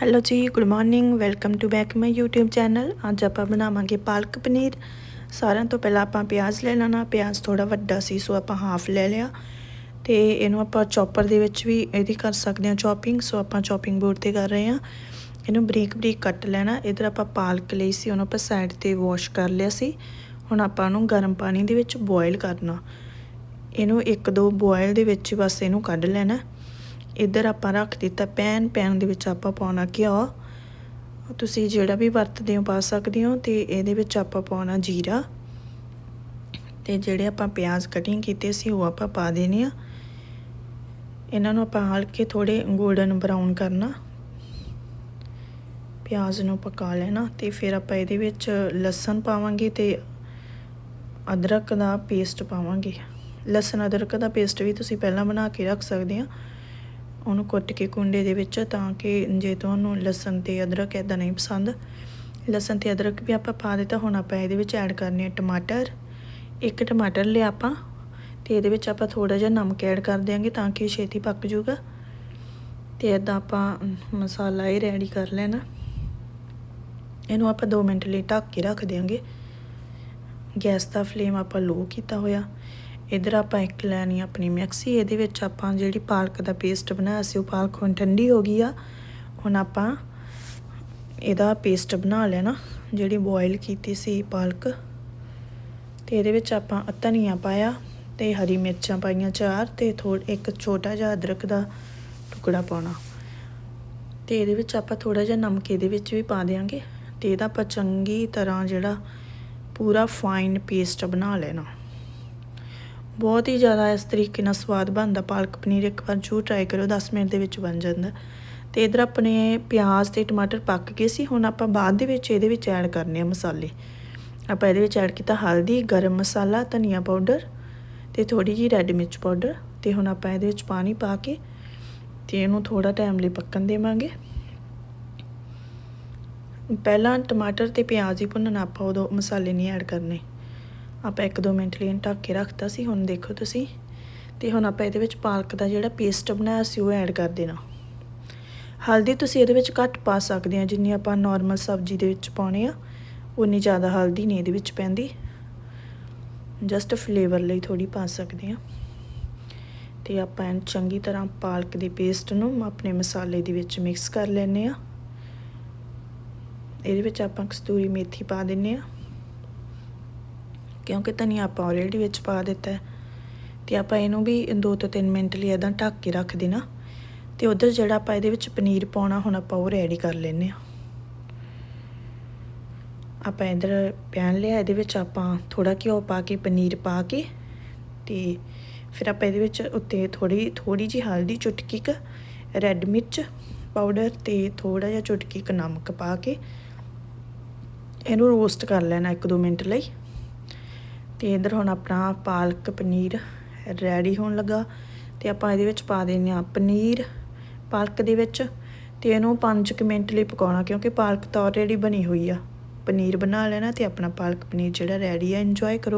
Hello ji good morning welcome to back my YouTube channel ਅੱਜ ਆਪਾਂ ਬਣਾਵਾਂਗੇ ਪਾਲਕ ਪਨੀਰ। ਸਾਰਿਆਂ ਤੋਂ ਪਹਿਲਾਂ ਆਪਾਂ ਪਿਆਜ਼ ਲੈ ਲੈਣਾ। ਪਿਆਜ਼ ਥੋੜਾ ਵੱਡਾ ਸੀ ਸੋ ਆਪਾਂ ਹਾਫ ਲੈ ਲਿਆ। ਤੇ ਇਹਨੂੰ ਆਪਾਂ ਚੌਪਰ ਦੇ ਵਿੱਚ ਵੀ ਇਹਦੀ ਕਰ ਸਕਦੇ ਹਾਂ ਚੌਪਿੰਗ ਸੋ ਆਪਾਂ ਚੌਪਿੰਗ ਬੋਰਡ ਤੇ ਕਰ ਰਹੇ ਹਾਂ। ਇਹਨੂੰ ਬਰੀਕ ਬਰੀਕ ਕੱਟ ਲੈਣਾ। ਇਧਰ ਆਪਾਂ ਪਾਲਕ ਲਈ ਸੀ, ਉਹਨੂੰ ਆਪਾਂ ਸਾਈਡ ਤੇ ਵਾਸ਼ ਕਰ ਲਿਆ ਸੀ। ਹੁਣ ਆਪਾਂ ਉਹਨੂੰ ਗਰਮ ਪਾਣੀ ਦੇ ਵਿੱਚ ਬੋਇਲ ਕਰਨਾ। ਇਹਨੂੰ ਇੱਕ ਦੋ ਬੋਇਲ ਦੇ ਵਿੱਚ ਬਸ ਇਹਨੂੰ ਕੱਢ ਲੈਣਾ। ਇੱਧਰ ਆਪਾਂ ਰੱਖ ਦਿੱਤਾ, ਪੈਨ ਪੈਨ ਦੇ ਵਿੱਚ ਆਪਾਂ ਪਾਉਣਾ ਘਿਓ। ਤੁਸੀਂ ਜਿਹੜਾ ਵੀ ਵਰਤਦੇ ਹੋ, ਪਾ ਸਕਦੇ ਹੋ ਤੇ ਇਹਦੇ ਵਿੱਚ ਆਪਾਂ ਪਾਉਣਾ ਜੀਰਾ। ਤੇ ਜਿਹੜੇ ਆਪਾਂ ਪਿਆਜ਼ ਕਟਿੰਗ ਕੀਤੇ ਸੀ, ਉਹ ਆਪਾਂ ਪਾ ਦੇਣੇ ਆ। ਇਹਨਾਂ ਨੂੰ ਆਪਾਂ ਹਲਕੇ ਥੋੜੇ 골ਡਨ ਬਰਾਊਨ ਕਰਨਾ। ਪਿਆਜ਼ ਨੂੰ ਪਕਾ ਲੈਣਾ ਤੇ ਫਿਰ ਆਪਾਂ ਇਹਦੇ ਵਿੱਚ ਲਸਣ ਪਾਵਾਂਗੇ ਤੇ ਅਦਰਕ ਦਾ ਪੇਸਟ ਪਾਵਾਂਗੇ। ਲਸਣ, ਅਦਰਕ ਦਾ ਪੇਸਟ ਵੀ ਤੁਸੀਂ ਪਹਿਲਾਂ ਬਣਾ ਕੇ ਰੱਖ ਸਕਦੇ ਆ। ਉਹਨੂੰ ਕੁੱਟ ਕੇ ਕੁੰਡੇ ਦੇ ਵਿੱਚ ਤਾਂ ਕਿ ਜੇ ਤੁਹਾਨੂੰ ਲਸਣ ਤੇ ਅਦਰਕ ਇਦਾਂ ਨਹੀਂ ਪਸੰਦ। ਲਸਣ ਤੇ ਅਦਰਕ ਵੀ ਆਪਾਂ ਪਾ ਦਿੱਤਾ, ਹੁਣ ਆਪਾਂ ਇਹਦੇ ਵਿੱਚ ਐਡ ਕਰਨੇ ਆ ਟਮਾਟਰ। ਇੱਕ ਟਮਾਟਰ ਲਿਆ ਆਪਾਂ ਤੇ ਇਹਦੇ ਵਿੱਚ ਆਪਾਂ ਥੋੜਾ ਜਿਹਾ ਨਮਕ ਐਡ ਕਰ ਦਿਆਂਗੇ ਤਾਂ ਕਿ ਛੇਤੀ ਪੱਕ ਜਾਊਗਾ। ਤੇ ਇਦਾਂ ਆਪਾਂ ਮਸਾਲਾ ਇਹ ਰੈਡੀ ਕਰ ਲੈਣਾ। ਇਹਨੂੰ ਆਪਾਂ 2 ਮਿੰਟ ਲਈ ਢੱਕ ਕੇ ਰੱਖ ਦਿਆਂਗੇ। ਗੈਸ ਦਾ ਫਲੇਮ ਆਪਾਂ ਲੋ ਕੀਤਾ ਹੋਇਆ। ਇਧਰ ਆਪਾਂ ਇੱਕ ਲੈਣੀ ਆਪਣੀ ਮਿਕਸੀ, ਇਹਦੇ ਵਿੱਚ ਆਪਾਂ ਜਿਹੜੀ ਪਾਲਕ ਦਾ ਪੇਸਟ ਬਣਾਇਆ ਸੀ, ਉਹ ਪਾਲਕ ਹੁਣ ਠੰਡੀ ਹੋ ਗਈ ਆ। ਹੁਣ ਆਪਾਂ ਇਹਦਾ ਪੇਸਟ ਬਣਾ ਲੈਣਾ, ਜਿਹੜੀ ਬੋਇਲ ਕੀਤੀ ਸੀ ਪਾਲਕ। ਤੇ ਇਹਦੇ ਵਿੱਚ ਆਪਾਂ ਧਨੀਆ ਪਾਇਆ ਤੇ ਹਰੀ ਮਿਰਚਾਂ ਪਾਈਆਂ ਚਾਰ ਤੇ ਥੋੜਾ ਇੱਕ ਛੋਟਾ ਜਿਹਾ ਅਦਰਕ ਦਾ ਟੁਕੜਾ ਪਾਉਣਾ। ਤੇ ਇਹਦੇ ਵਿੱਚ ਆਪਾਂ ਥੋੜਾ ਜਿਹਾ ਨਮਕ ਇਹਦੇ ਵਿੱਚ ਵੀ ਪਾ ਦੇਾਂਗੇ ਤੇ ਇਹਦਾ ਆਪਾਂ ਚੰਗੀ ਤਰ੍ਹਾਂ ਜਿਹੜਾ ਪੂਰਾ ਫਾਈਨ ਪੇਸਟ ਬਣਾ ਲੈਣਾ। ਬਹੁਤ ਹੀ ਜ਼ਿਆਦਾ ਇਸ ਤਰੀਕੇ ਨਾਲ ਸਵਾਦ ਬਣਦਾ। ਪਾਲਕ ਪਨੀਰ ਇੱਕ ਵਾਰ ਜ਼ਰੂਰ ਟਰਾਈ ਕਰਿਓ 10 ਮਿੰਟ ਦੇ ਵਿੱਚ ਬਣ ਜਾਂਦਾ। ਤੇ ਇਧਰ ਆਪਣੇ ਪਿਆਜ਼ ਤੇ ਟਮਾਟਰ ਪੱਕ ਗਏ ਸੀ। ਹੁਣ ਆਪਾਂ ਬਾਅਦ ਦੇ ਵਿੱਚ ਇਹਦੇ ਵਿੱਚ ਐਡ ਕਰਨੇ ਆ ਮਸਾਲੇ। ਆਪਾਂ ਇਹਦੇ ਵਿੱਚ ਐਡ ਕੀਤਾ ਹਲਦੀ, ਗਰਮ ਮਸਾਲਾ, ਧਨੀਆ ਪਾਊਡਰ ਤੇ ਥੋੜੀ ਜੀ ਰੈੱਡ ਮਿਰਚ ਪਾਊਡਰ ਤੇ ਹੁਣ ਆਪਾਂ ਇਹਦੇ ਵਿੱਚ ਪਾਣੀ ਪਾ ਕੇ ਤੇ ਇਹਨੂੰ ਥੋੜਾ ਟਾਈਮ ਲਈ ਪੱਕਣ ਦੇਵਾਂਗੇ। ਪਹਿਲਾਂ ਟਮਾਟਰ ਤੇ ਪਿਆਜ਼ ਹੀ ਭੁੰਨਣਾ, ਆਪਾਂ ਉਦੋਂ ਮਸਾਲੇ ਨਹੀਂ ਐਡ ਕਰਨੇ। ਆਪਾਂ 1-2 ਮਿੰਟ ਲਈ ਢੱਕ ਕੇ ਰੱਖਤਾ ਸੀ, ਹੁਣ ਦੇਖੋ ਤੁਸੀਂ। ਤੇ ਹੁਣ ਆਪਾਂ ਇਹਦੇ ਵਿੱਚ ਪਾਲਕ ਦਾ ਜਿਹੜਾ ਪੇਸਟ ਬਣਾਇਆ ਸੀ, ਉਹ ਐਡ ਕਰ ਦੇਣਾ। ਹਲਦੀ ਤੁਸੀਂ ਇਹਦੇ ਵਿੱਚ ਘੱਟ ਪਾ ਸਕਦੇ ਆ, ਜਿੰਨੀ ਆਪਾਂ ਨਾਰਮਲ ਸਬਜ਼ੀ ਦੇ ਵਿੱਚ ਪਾਉਣੇ ਆ ਉਨੀ ਜ਼ਿਆਦਾ ਹਲਦੀ ਨਹੀਂ ਇਹਦੇ ਵਿੱਚ ਪੈਂਦੀ। ਜਸਟ ਫਲੇਵਰ ਲਈ ਥੋੜੀ ਪਾ ਸਕਦੇ ਆ। ਤੇ ਆਪਾਂ ਚੰਗੀ ਤਰ੍ਹਾਂ ਪਾਲਕ ਦੇ ਪੇਸਟ ਨੂੰ ਆਪਣੇ ਮਸਾਲੇ ਦੇ ਵਿੱਚ ਮਿਕਸ ਕਰ ਲੈਨੇ ਆ। ਇਹਦੇ ਵਿੱਚ ਆਪਾਂ ਕਸਤੂਰੀ ਮੇਥੀ ਪਾ ਦਿੰਨੇ ਆ। ਕਿਉਂਕਿ ਧਨੀਆ ਆਪਾਂ ਆਲਰੇਡੀ ਵਿੱਚ ਪਾ ਦਿੱਤਾ ਹੈ। ਤੇ ਆਪਾਂ ਇਹਨੂੰ ਵੀ 2 ਤੋਂ 3 ਮਿੰਟ ਲਈ ਇਦਾਂ ਢੱਕ ਕੇ ਰੱਖ ਦੇਣਾ। ਤੇ ਉਧਰ ਜਿਹੜਾ ਆਪਾਂ ਇਹਦੇ ਵਿੱਚ ਪਨੀਰ ਪਾਉਣਾ, ਹੁਣ ਆਪਾਂ ਉਹ ਰੈਡੀ ਕਰ ਲੈਨੇ ਆ ਆਪਾਂ ਇਧਰ ਪੈਨ ਲਿਆ, ਇਹਦੇ ਵਿੱਚ ਆਪਾਂ ਥੋੜਾ ਘਿਓ ਪਾ ਕੇ, ਪਨੀਰ ਪਾ ਕੇ, ਤੇ ਫਿਰ ਆਪਾਂ ਇਹਦੇ ਵਿੱਚ ਉੱਤੇ ਥੋੜੀ ਥੋੜੀ ਜੀ ਹਲਦੀ ਚੁਟਕੀ ਕ ਰੈੱਡ ਮਿਰਚ ਪਾਊਡਰ ਤੇ ਥੋੜਾ ਜਿਹਾ ਚੁਟਕੀ ਕ ਨਮਕ ਪਾ ਕੇ, ਇਹਨੂੰ ਰੋਸਟ ਕਰ ਲੈਣਾ 1-2 ਮਿੰਟ ਲਈ। ਤੇ ਇਧਰ ਹੁਣ ਆਪਣਾ ਪਾਲਕ ਪਨੀਰ ਰੈਡੀ ਹੋਣ ਲੱਗਾ ਤੇ ਆਪਾਂ ਇਹਦੇ ਵਿੱਚ ਪਾ ਦੇਣੇ ਆ ਪਨੀਰ ਪਾਲਕ ਦੇ ਵਿੱਚ ਤੇ ਇਹਨੂੰ 5 ਮਿੰਟ ਲਈ ਪਕਾਉਣਾ ਕਿਉਂਕਿ ਪਾਲਕ ਤਾਂ ਆਲਰੇਡੀ ਬਣੀ ਹੋਈ ਆ। ਪਨੀਰ ਬਣਾ ਲੈਣਾ ਤੇ ਆਪਣਾ ਪਾਲਕ ਪਨੀਰ ਜਿਹੜਾ ਰੈਡੀ ਆ ਇੰਜੋਏ ਕਰੋ।